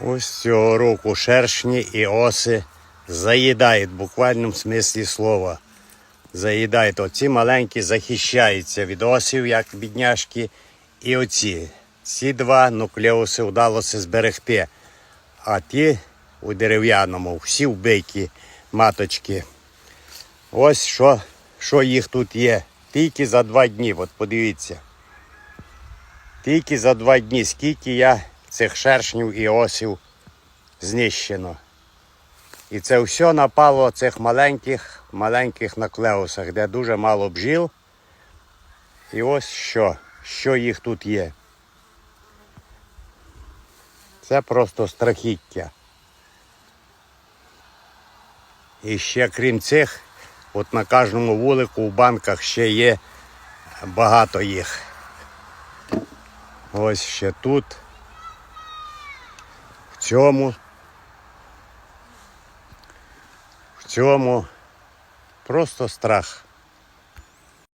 Ось цього року шершні і оси заїдають в буквальному смислі слова. Заїдають. Оці маленькі захищаються від осів, як бідняшки, і оці. Ці два нуклеуси вдалося зберегти. А ті у дерев'яному, всі вбиті маточки. Ось що, що їх тут є. Тільки за два дні, от подивіться. Тільки за два дні, скільки я цих шершнів і осів знищено. І це все напало цих маленьких, маленьких наклеусах, де дуже мало бджіл. І ось що, що їх тут є. Це просто страхіття. І ще крім цих, от на кожному вулику в банках ще є багато їх. Ось ще тут. Цьому. В цьому просто страх.